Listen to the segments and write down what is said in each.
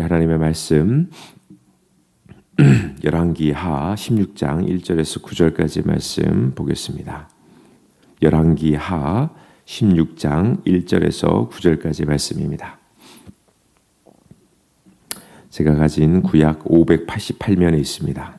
우리 하나님의 말씀 열왕기하 16장 1절에서 9절까지 말씀 보겠습니다. 열왕기하 16장 1절에서 9절까지 말씀입니다. 제가 가진 구약 588면에 있습니다.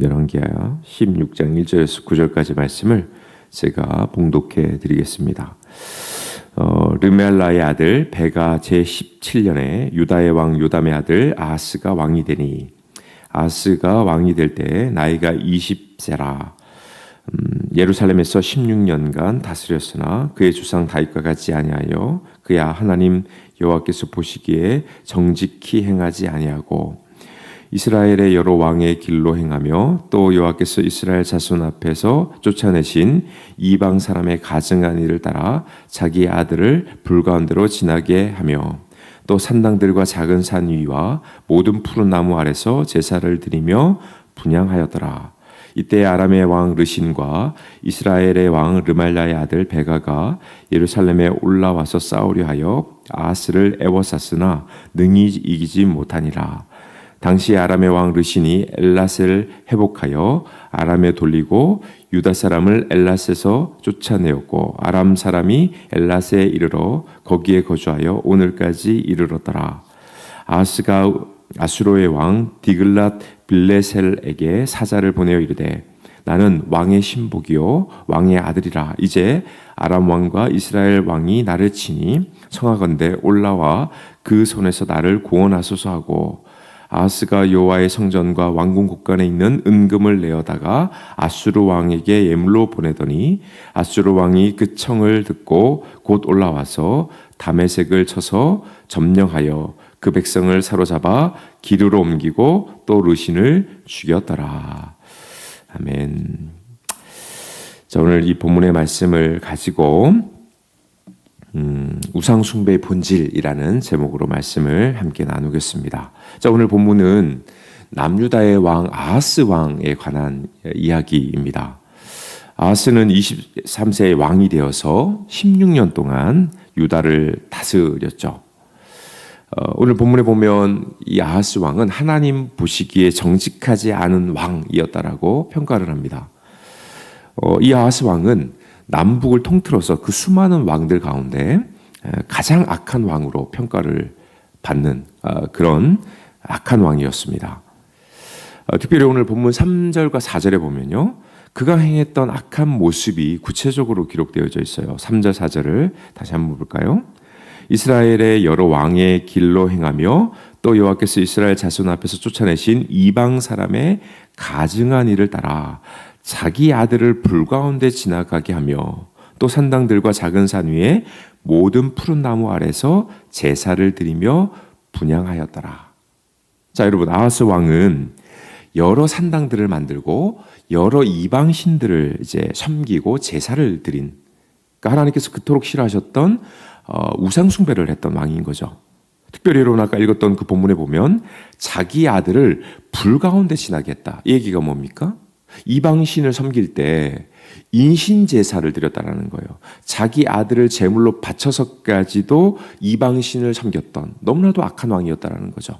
열왕기하 16장 1절에서 9절까지 말씀을 제가 봉독해 드리겠습니다. 어, 르멜라의 아들 베가 제 17년에 유다의 왕 요담의 아들 아스가 왕이 되니 아스가 왕이 될 때 나이가 20세라. 음, 예루살렘에서 16년간 다스렸으나 그의 주상 다윗과 같지 아니하여 그야 하나님 여호와께서 보시기에 정직히 행하지 아니하고 이스라엘의 여러 왕의 길로 행하며 또 여호와께서 이스라엘 자손 앞에서 쫓아내신 이방 사람의 가증한 일을 따라 자기 아들을 불가운데로 지나게 하며 또 산당들과 작은 산 위와 모든 푸른 나무 아래서 제사를 드리며 분양하였더라. 이때 아람의 왕 르신과 이스라엘의 왕 르말라의 아들 베가가 예루살렘에 올라와서 싸우려 하여 아스를 애워쌌으나 능히 이기지 못하니라. 당시 아람의 왕 르신이 엘라스를 회복하여 아람에 돌리고 유다 사람을 엘라스에서 쫓아내었고 아람 사람이 엘라스에 이르러 거기에 거주하여 오늘까지 이르렀더라. 아스가 아수로의 왕 디글랏 빌레셀에게 사자를 보내어 이르되 나는 왕의 신복이요 왕의 아들이라 이제 아람 왕과 이스라엘 왕이 나를 치니 청하건대 올라와 그 손에서 나를 구원하소서 하고 아스가 여호와의 성전과 왕궁 곳간에 있는 은금을 내어다가 아수르 왕에게 예물로 보내더니 아수르 왕이 그 청을 듣고 곧 올라와서 담에색을 쳐서 점령하여 그 백성을 사로잡아 기르로 옮기고 또 르신을 죽였더라. 아멘. 자, 오늘 이 본문의 말씀을 가지고 음, 우상 숭배의 본질이라는 제목으로 말씀을 함께 나누겠습니다. 자, 오늘 본문은 남유다의 왕 아하스 왕에 관한 이야기입니다. 아하스는 23세의 왕이 되어서 16년 동안 유다를 다스렸죠. 어, 오늘 본문에 보면 이 아하스 왕은 하나님 보시기에 정직하지 않은 왕이었다라고 평가를 합니다. 어, 이 아하스 왕은 남북을 통틀어서 그 수많은 왕들 가운데 가장 악한 왕으로 평가를 받는 어, 그런 악한 왕이었습니다. 어, 특별히 오늘 본문 3절과 4절에 보면요. 그가 행했던 악한 모습이 구체적으로 기록되어져 있어요. 3절, 4절을 다시 한번 볼까요? 이스라엘의 여러 왕의 길로 행하며 또 여호와께서 이스라엘 자손 앞에서 쫓아내신 이방 사람의 가증한 일을 따라 자기 아들을 불 가운데 지나가게 하며 또 산당들과 작은 산 위에 모든 푸른 나무 아래서 제사를 드리며 분양하였더라. 자, 여러분 아하스 왕은 여러 산당들을 만들고 여러 이방 신들을 이제 섬기고 제사를 드린 그러니까 하나님께서 그토록 싫어하셨던 어, 우상 숭배를 했던 왕인 거죠. 특별히 여러분 아까 읽었던 그 본문에 보면 자기 아들을 불 가운데 지나게 했다. 이 얘기가 뭡니까? 이방신을 섬길 때 인신 제사를 드렸다라는 거예요. 자기 아들을 제물로 바쳐서까지도 이방신을 섬겼던 너무나도 악한 왕이었다라는 거죠.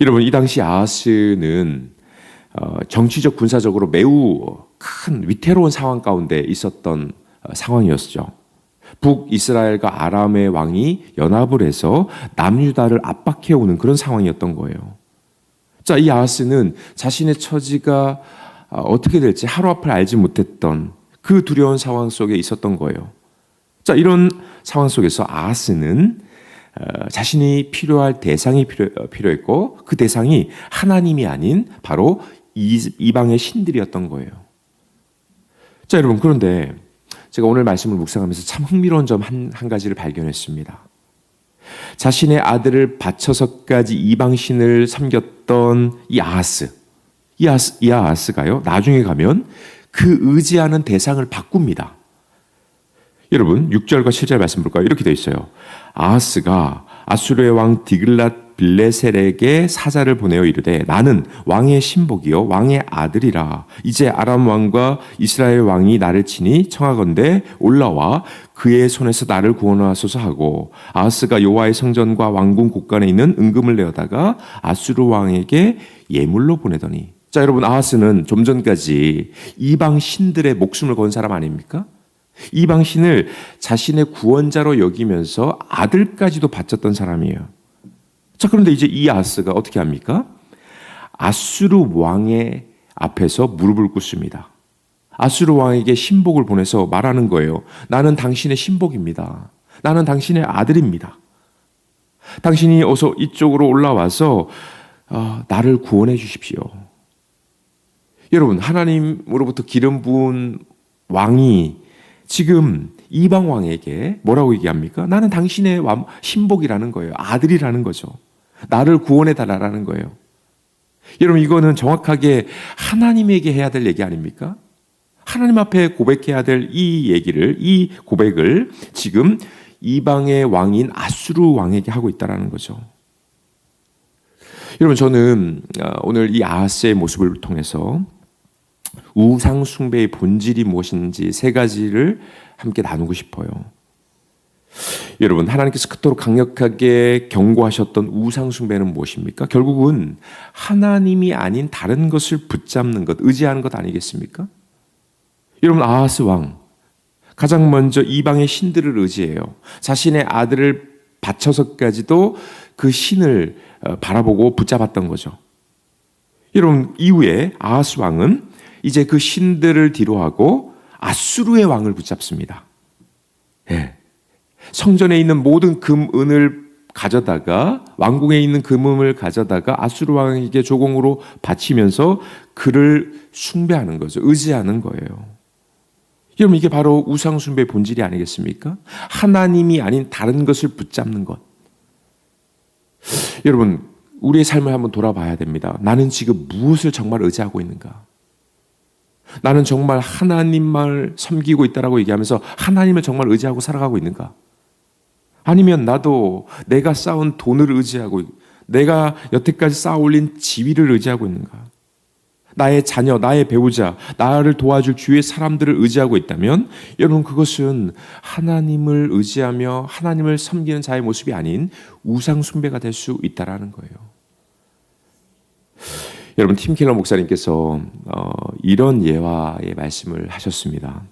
여러분 이 당시 아하스는 어, 정치적 군사적으로 매우 큰 위태로운 상황 가운데 있었던 어, 상황이었죠. 북이스라엘과 아람의 왕이 연합을 해서 남유다를 압박해 오는 그런 상황이었던 거예요. 자, 이 아하스는 자신의 처지가 아, 어떻게 될지 하루 앞을 알지 못했던 그 두려운 상황 속에 있었던 거예요. 자, 이런 상황 속에서 아하스는 어, 자신이 필요할 대상이 필요, 어, 필요 했고 그 대상이 하나님이 아닌 바로 이방의 신들이었던 거예요. 자, 여러분, 그런데 제가 오늘 말씀을 묵상하면서 참 흥미로운 점 한 한 가지를 발견했습니다. 자신의 아들을 바쳐서까지 이방신을 섬겼던 이 아하스, 이, 아스, 이 아하스가요, 나중에 가면 그 의지하는 대상을 바꿉니다. 여러분, 6절과 7절 말씀 볼까요? 이렇게 되어 있어요. 아하스가 아수르의 왕 디글랏 빌레셀에게 사자를 보내어 이르되 나는 왕의 신복이요 왕의 아들이라 이제 아람 왕과 이스라엘 왕이 나를 치니 청하건대 올라와 그의 손에서 나를 구원하소서 하고 아하스가 여호와의 성전과 왕궁 곳간에 있는 은금을 내어다가 아수르 왕에게 예물로 보내더니 자 여러분 아하스는 좀 전까지 이방 신들의 목숨을 건 사람 아닙니까? 이방 신을 자신의 구원자로 여기면서 아들까지도 바쳤던 사람이에요. 자, 그런데 이제 이 아스가 어떻게 합니까? 아수르 왕의 앞에서 무릎을 꿇습니다. 아수르 왕에게 신복을 보내서 말하는 거예요. 나는 당신의 신복입니다. 나는 당신의 아들입니다. 당신이 어서 이쪽으로 올라와서 어, 나를 구원해 주십시오. 여러분, 하나님으로부터 기름 부은 왕이 지금 이방 왕에게 뭐라고 얘기합니까? 나는 당신의 신복이라는 거예요. 아들이라는 거죠. 나를 구원해 달라라는 거예요. 여러분 이거는 정확하게 하나님에게 해야 될 얘기 아닙니까? 하나님 앞에 고백해야 될 이 얘기를 이 고백을 지금 이방의 왕인 아수르 왕에게 하고 있다라는 거죠. 여러분 저는 어, 오늘 이 아하스의 모습을 통해서 우상 숭배의 본질이 무엇인지 세 가지를 함께 나누고 싶어요. 여러분, 하나님께서 그토록 강력하게 경고하셨던 우상 숭배는 무엇입니까? 결국은 하나님이 아닌 다른 것을 붙잡는 것, 의지하는 것 아니겠습니까? 여러분, 아하스 왕 가장 먼저 이방의 신들을 의지해요. 자신의 아들을 바쳐서까지도 그 신을 어, 바라보고 붙잡았던 거죠. 여러분, 이후에 아하스 왕은 이제 그 신들을 뒤로하고 아수르의 왕을 붙잡습니다. 예. 성전에 있는 모든 금, 은을 가져다가 왕궁에 있는 금음을 가져다가 아수르 왕에게 조공으로 바치면서 그를 숭배하는 거죠. 의지하는 거예요. 여러분 이게 바로 우상 숭배의 본질이 아니겠습니까? 하나님이 아닌 다른 것을 붙잡는 것. 여러분 우리의 삶을 한번 돌아봐야 됩니다. 나는 지금 무엇을 정말 의지하고 있는가? 나는 정말 하나님만 섬기고 있다라고 얘기하면서 하나님을 정말 의지하고 살아가고 있는가? 아니면 나도 내가 쌓은 돈을 의지하고 내가 여태까지 쌓아 올린 지위를 의지하고 있는가? 나의 자녀, 나의 배우자, 나를 도와줄 주위의 사람들을 의지하고 있다면 여러분 그것은 하나님을 의지하며 하나님을 섬기는 자의 모습이 아닌 우상 숭배가 될 수 있다라는 거예요. 여러분 팀킬러 목사님께서 어, 이런 예화의 말씀을 하셨습니다.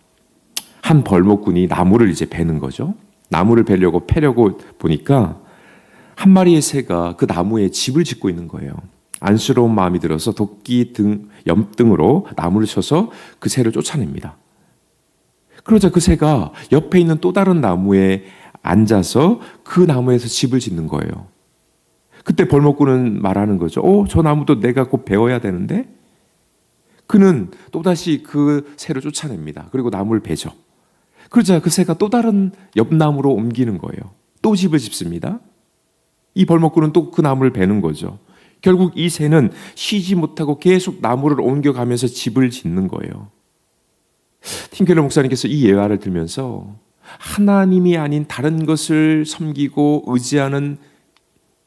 한 벌목꾼이 나무를 이제 베는 거죠. 나무를 베려고 패려고 보니까 한 마리의 새가 그 나무에 집을 짓고 있는 거예요. 안쓰러운 마음이 들어서 도끼 등 염등으로 나무를 쳐서 그 새를 쫓아냅니다. 그러자 그 새가 옆에 있는 또 다른 나무에 앉아서 그 나무에서 집을 짓는 거예요. 그때 벌목꾼은 말하는 거죠. 어, 저 나무도 내가 곧 베어야 되는데? 그는 또다시 그 새를 쫓아냅니다. 그리고 나무를 베죠. 그러자 그 새가 또 다른 옆나무로 옮기는 거예요. 또 집을 짓습니다. 이 벌목꾼은 또그 나무를 베는 거죠. 결국 이 새는 쉬지 못하고 계속 나무를 옮겨가면서 집을 짓는 거예요. 팀켈러 목사님께서 이 예화를 들면서 하나님이 아닌 다른 것을 섬기고 의지하는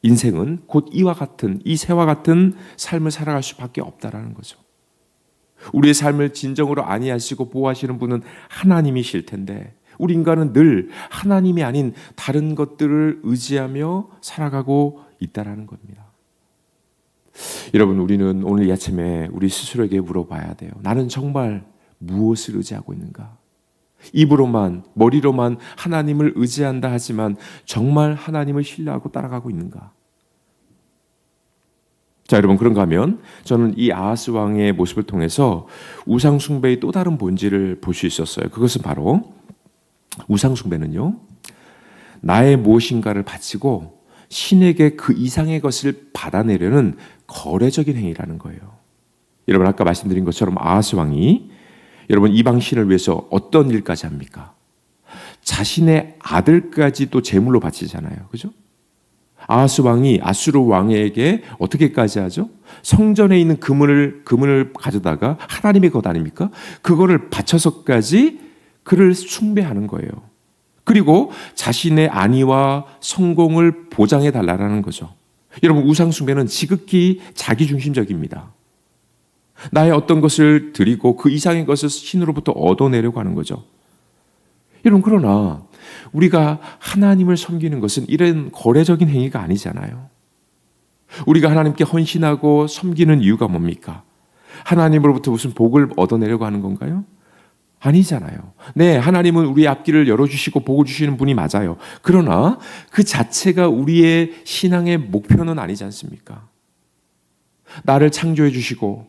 인생은 곧 이와 같은 이 새와 같은 삶을 살아갈 수밖에 없다라는 거죠. 우리의 삶을 진정으로 아니하시고 보호하시는 분은 하나님이실 텐데 우리 인간은 늘 하나님이 아닌 다른 것들을 의지하며 살아가고 있다라는 겁니다. 여러분 우리는 오늘 이 아침에 우리 스스로에게 물어봐야 돼요. 나는 정말 무엇을 의지하고 있는가? 입으로만 머리로만 하나님을 의지한다 하지만 정말 하나님을 신뢰하고 따라가고 있는가? 자, 여러분 그런가 하면 저는 이 아하스 왕의 모습을 통해서 우상 숭배의 또 다른 본질을 볼 수 있었어요. 그것은 바로 우상 숭배는요. 나의 무엇인가를 바치고 신에게 그 이상의 것을 받아내려는 거래적인 행위라는 거예요. 여러분 아까 말씀드린 것처럼 아하스 왕이 여러분 이방 신을 위해서 어떤 일까지 합니까? 자신의 아들까지도 제물로 바치잖아요. 그죠? 아하스 왕이 아수르 왕에게 어떻게까지 하죠? 성전에 있는 금을 금을 가져다가 하나님의 것 아닙니까? 그거를 바쳐서까지 그를 숭배하는 거예요. 그리고 자신의 안위와 성공을 보장해 달라는 거죠. 여러분 우상 숭배는 지극히 자기 중심적입니다. 나의 어떤 것을 드리고 그 이상의 것을 신으로부터 얻어내려고 하는 거죠. 여러분 그러나 우리가 하나님을 섬기는 것은 이런 거래적인 행위가 아니잖아요. 우리가 하나님께 헌신하고 섬기는 이유가 뭡니까? 하나님으로부터 무슨 복을 얻어내려고 하는 건가요? 아니잖아요. 네, 하나님은 우리의 앞길을 열어주시고 복을 주시는 분이 맞아요. 그러나 그 자체가 우리의 신앙의 목표는 아니지 않습니까? 나를 창조해 주시고,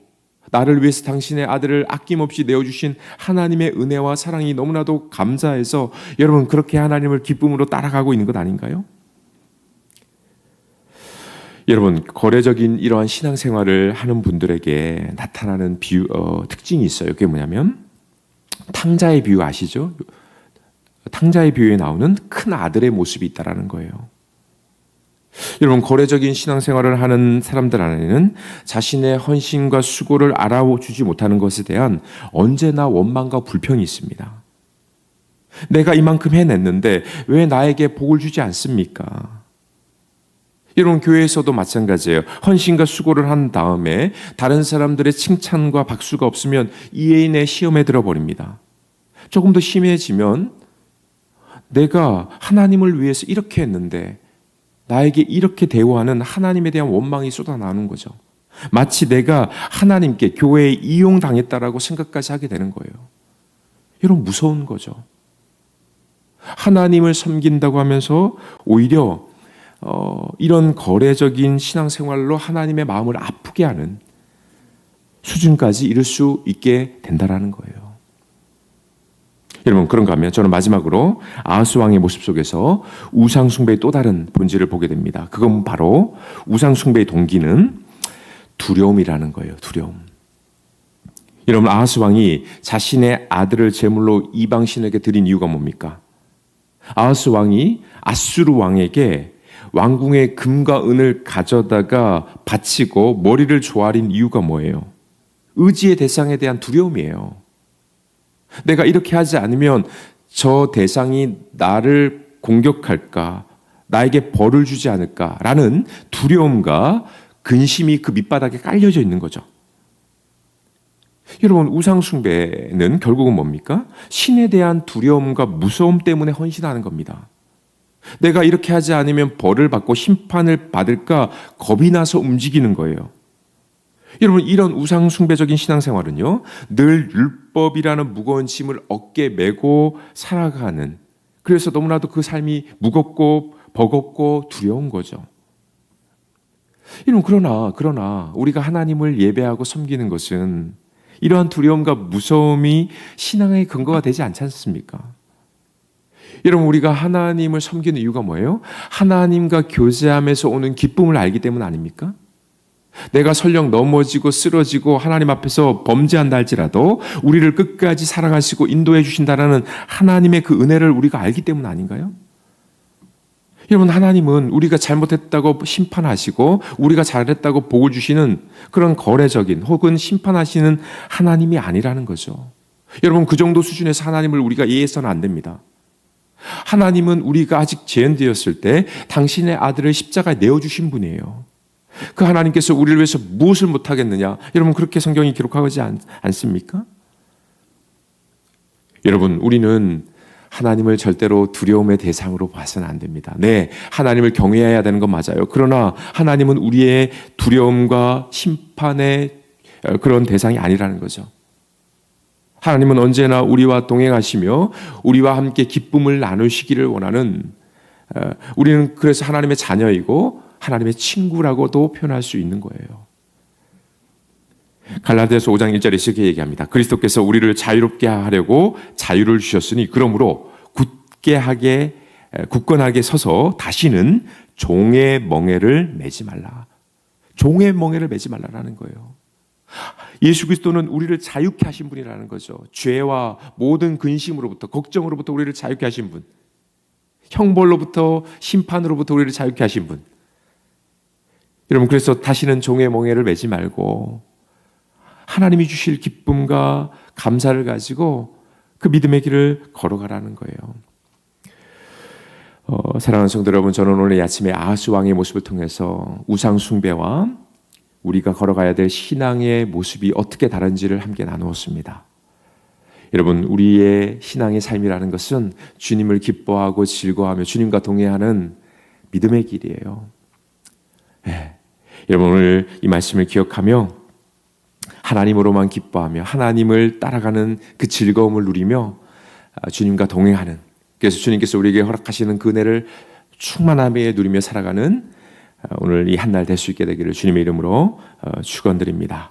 나를 위해서 당신의 아들을 아낌없이 내어주신 하나님의 은혜와 사랑이 너무나도 감사해서 여러분 그렇게 하나님을 기쁨으로 따라가고 있는 것 아닌가요? 여러분 거래적인 이러한 신앙생활을 하는 분들에게 나타나는 비유 어, 특징이 있어요. 그게 뭐냐면 탕자의 비유 아시죠? 탕자의 비유에 나오는 큰 아들의 모습이 있다라는 거예요. 여러분 거래적인 신앙생활을 하는 사람들 안에는 자신의 헌신과 수고를 알아주지 못하는 것에 대한 언제나 원망과 불평이 있습니다. 내가 이만큼 해냈는데 왜 나에게 복을 주지 않습니까? 여러분 교회에서도 마찬가지예요. 헌신과 수고를 한 다음에 다른 사람들의 칭찬과 박수가 없으면 이해인의 시험에 들어버립니다. 조금 더 심해지면 내가 하나님을 위해서 이렇게 했는데 나에게 이렇게 대우하는 하나님에 대한 원망이 쏟아나오는 거죠. 마치 내가 하나님께 교회에 이용당했다라고 생각까지 하게 되는 거예요. 여러분 무서운 거죠. 하나님을 섬긴다고 하면서 오히려 어, 이런 거래적인 신앙생활로 하나님의 마음을 아프게 하는 수준까지 이룰 수 있게 된다라는 거예요. 여러분 그런가 하면 저는 마지막으로 아하스 왕의 모습 속에서 우상 숭배의 또 다른 본질을 보게 됩니다. 그건 바로 우상 숭배의 동기는 두려움이라는 거예요. 두려움. 여러분 아하스 왕이 자신의 아들을 제물로 이방 신에게 드린 이유가 뭡니까? 아하스 왕이 아수르 왕에게 왕궁의 금과 은을 가져다가 바치고 머리를 조아린 이유가 뭐예요? 의지의 대상에 대한 두려움이에요. 내가 이렇게 하지 않으면 저 대상이 나를 공격할까, 나에게 벌을 주지 않을까라는 두려움과 근심이 그 밑바닥에 깔려져 있는 거죠. 여러분, 우상숭배는 결국은 뭡니까? 신에 대한 두려움과 무서움 때문에 헌신하는 겁니다. 내가 이렇게 하지 않으면 벌을 받고 심판을 받을까 겁이 나서 움직이는 거예요. 여러분 이런 우상 숭배적인 신앙생활은요. 늘 율법이라는 무거운 짐을 어깨 메고 살아가는 그래서 너무나도 그 삶이 무겁고 버겁고 두려운 거죠. 여러분 그러나 그러나 우리가 하나님을 예배하고 섬기는 것은 이러한 두려움과 무서움이 신앙의 근거가 되지 않지 않습니까? 여러분 우리가 하나님을 섬기는 이유가 뭐예요? 하나님과 교제하면서 오는 기쁨을 알기 때문 아닙니까? 내가 설령 넘어지고 쓰러지고 하나님 앞에서 범죄한다 할지라도 우리를 끝까지 사랑하시고 인도해 주신다라는 하나님의 그 은혜를 우리가 알기 때문 아닌가요? 여러분 하나님은 우리가 잘못했다고 심판하시고 우리가 잘했다고 복을 주시는 그런 거래적인 혹은 심판하시는 하나님이 아니라는 거죠. 여러분 그 정도 수준에서 하나님을 우리가 이해해서는 안 됩니다. 하나님은 우리가 아직 죄인되었을 때 당신의 아들을 십자가에 내어주신 분이에요. 그 하나님께서 우리를 위해서 무엇을 못하겠느냐? 여러분, 그렇게 성경이 기록하지 않, 않습니까? 여러분, 우리는 하나님을 절대로 두려움의 대상으로 봐서는 안 됩니다. 네, 하나님을 경외해야 되는 건 맞아요. 그러나 하나님은 우리의 두려움과 심판의 그런 대상이 아니라는 거죠. 하나님은 언제나 우리와 동행하시며 우리와 함께 기쁨을 나누시기를 원하는 어, 우리는 그래서 하나님의 자녀이고 하나님의 친구라고도 표현할 수 있는 거예요. 갈라디아서 5장 1절에 이렇게 얘기합니다. 그리스도께서 우리를 자유롭게 하려고 자유를 주셨으니 그러므로 굳게 하게 굳건하게 서서 다시는 종의 멍에를 매지 말라. 종의 멍에를 매지 말라라는 거예요. 예수 그리스도는 우리를 자유케 하신 분이라는 거죠. 죄와 모든 근심으로부터 걱정으로부터 우리를 자유케 하신 분. 형벌로부터 심판으로부터 우리를 자유케 하신 분. 여러분 그래서 다시는 종의 멍에를 매지 말고 하나님이 주실 기쁨과 감사를 가지고 그 믿음의 길을 걸어가라는 거예요. 어, 사랑하는 성도 여러분, 저는 오늘 이 아침에 아하스 왕의 모습을 통해서 우상 숭배와 우리가 걸어가야 될 신앙의 모습이 어떻게 다른지를 함께 나누었습니다. 여러분, 우리의 신앙의 삶이라는 것은 주님을 기뻐하고 즐거워하며 주님과 동행하는 믿음의 길이에요. 예. 여러분, 오늘 이 말씀을 기억하며 하나님으로만 기뻐하며 하나님을 따라가는 그 즐거움을 누리며 아, 주님과 동행하는 그래서 주님께서 우리에게 허락하시는 그 은혜를 충만함에 누리며 살아가는 아, 오늘 이 한 날 될 수 있게 되기를 주님의 이름으로 어, 축원드립니다.